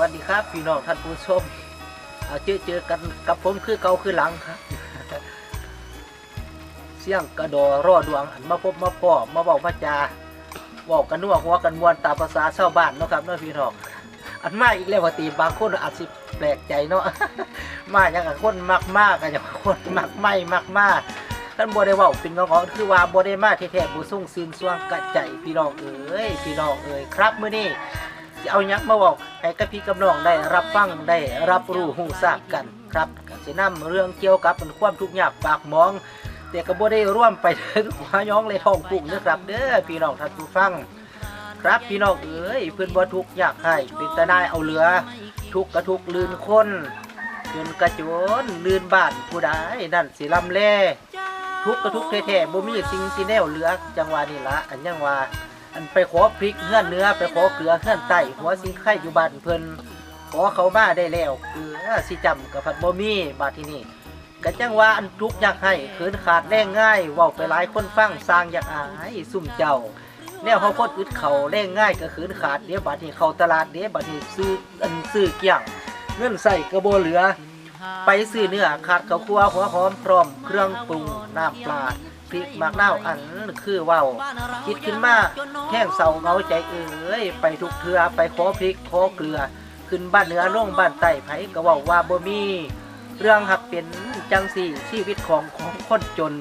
วัสดีครับพี่น้องท่านผู้ชมเอาเจอเจอกันกับผมคือเก่าคือหลังครับ เสียงกระดอรอดวงอันมาพบมาพ่อมาเว้ามาจาเว้ากันนัวหัวกันมวนตามภาษาชาวบ้านเนาะครับเนาะพี่น้องอันมาอีกแล้วตีบางคนอาจสิแปลกใจเนาะมาอย่างกับคนมากมากกันอย่างกับคนมากไม่มากมากท่านบ่ได้ว้าเป็นงองคือว่าบ่ได้มาแท้ๆบ่ส่งซีนสวงกระใจพี่น้องเอ้ยพี่น้องเอ้ยครับเมื้อนี้ เอาหยังมาบอกให้กับพี่กับน้องได้รับฟังได้รับรู้หูทราบกันครับก็สินำเรื่องเกี่ยวกับเป็นความทุกข์ยากปากมองแต่ก็บ่ได้ร่วมไปถึงหัวย้องเลยท้องปุ่งนะครับ เด้อพี่น้องท่านผู้ฟัง ครับพี่น้องเอ้ยเพื่อนบ่ทุกข์ยากให้เป็นตาได้เอาเหลือ ทุกข์กระทุกข์ลื่นคนจนกระโจนลื่นบ้านผู้ใดนั่นสิลำแลทุกข์กระทุกข์แท้ๆบ่มีสิ่งสิแนวเหลือจังหวะนี้ละอันยังว่า อันไปขอพริกเฮือนเนื้อไปขอเกลือเฮือนไต้หัวสิงไข่อยู่บ้านเพิ่นขอเขามาได้แล้วเกลือสิจำกับผัดบ่มีบาดที่นี่ก็จังว่าอันทุกข์อยากให้ขืนขาดแรงง่ายว้าไปหลายคนฟังสร้างอยากอายซุ่มเจ้าแนวเขาคนอึดเขาแรงง่ายก็ขืนขาดเดี๋ยวบาดนี้เขาตลาดเดี๋ยวบาดนี้ซื้ออันซื้อเกี่ยงเงินใส่กระโบเหลือ ไปซื้อเนื้อขาดข้าคั่วหัวหอมพร้อมเครื่องปรุงน้ำปลา พริกหมากนาอันคือว้าคิดขึ้นมาแห้งเศร้าเงาใจเอ้ยไปทุกเทือไปขอพริกขอเกลือ ขึ้นบ้านเหนือลงบ้านใต้ไผก็ว่าว่าบ่มีเรื่องหักเป็นจังสี่ชีวิตของของคนจน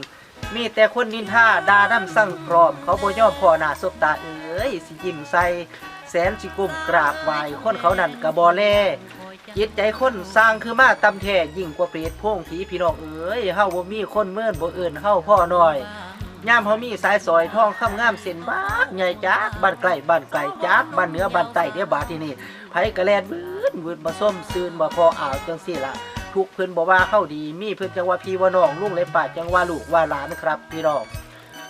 มีแต่คนนินท่าด่าน้ำสั่งกรอบเขาบ่ยอมพอหน้าสบตาเอ้ยสิยิ้มใส่แสนสิกุมกราบไหวคนเขานั่นกะบ่แล จิตใจคนสร้างคือมาตำแท้ยิ่งกว่าเปรตพงผีพี่น้องเอ้ยเฮาบ่มีคนเมื่อนบ่เอื่นเฮาพ่อหน้อยย่ามเฮามีสายสอยทองคำงามเส้นบากใหญ่จากบ้านไกลบ้านไกลจากบ้านเหนือบ้านใต้เด้อบาที่นี่ไผกระแลนวืดวืดบ่ส้มซืนบ่พออ่าวจังซี่ละทุกเพิ่อนบ่ว่าเฮาดี มีเพิ่อนจังว่าพี่ว่าน้องลุงเลยป้าจังว่าลูกว่าหลานครับ พี่น้อง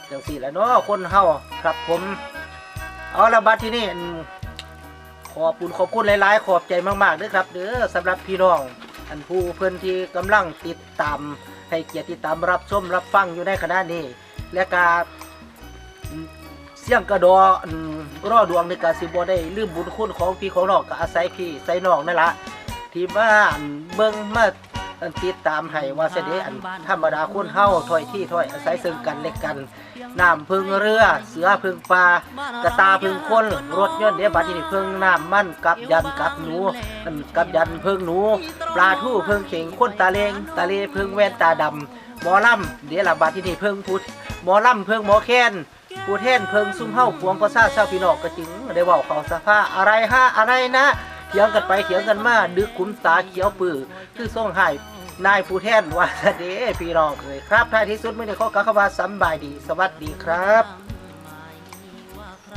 จังซี่ละเนาะคนเฮาครับผม เอาละบัดที่นี่ ขอบคุณขอบคุณหลายๆ ขอบใจมากๆเด้อครับเด้อสำหรับพี่น้อง อันผู้เพื่อนที่กำลังติดตามให้เกียรติติดตามรับชมรับฟังอยู่ในขณะนี้ และกาเสี่ยงกระดอรอดวงในกาสิบได้ลืมบุญคุณของพี่ของน้องก็อาศัยพี่ใส่น้องนั่นละที่มานเบิ้งมา อันติดตามให้ว่าเสด็จอันธรรมดาคุ้นเฮาถอยที่ถอยอาศัยซึ่งกันและกันน้ำพึ่งเรือ เสือพึ่งปลากระตาพึ่งคนรถยนต์เดี๋ยวบัดนี้พึ่งน้ำมันกับยันกับหนูกับยันพึ่งหนู ปลาทู่พึ่งเข่งคนตาเลงตาเลพึ่งแว่นตาดำหมอลำเดี๋ยวละบัดที่นี่พึ่งพุทธหมอลำพึ่งหมอแค้นผู้แทนเพิ่งซุ่มเฮาพวงประสาเศร้าพี่น้องก็จริงได้เว่าเขาสภาอะไรฮะอะไรนะ เถียงกันไปเถียงกันมาดึกขุมตาเขียวปือคือส่งให้นายผู้แทนว่าเด้พี่น้องเลยครับท้ายที่สุดไม่ได้ข้อกล่าวคำว่าสำบายดี สวัสดีครับ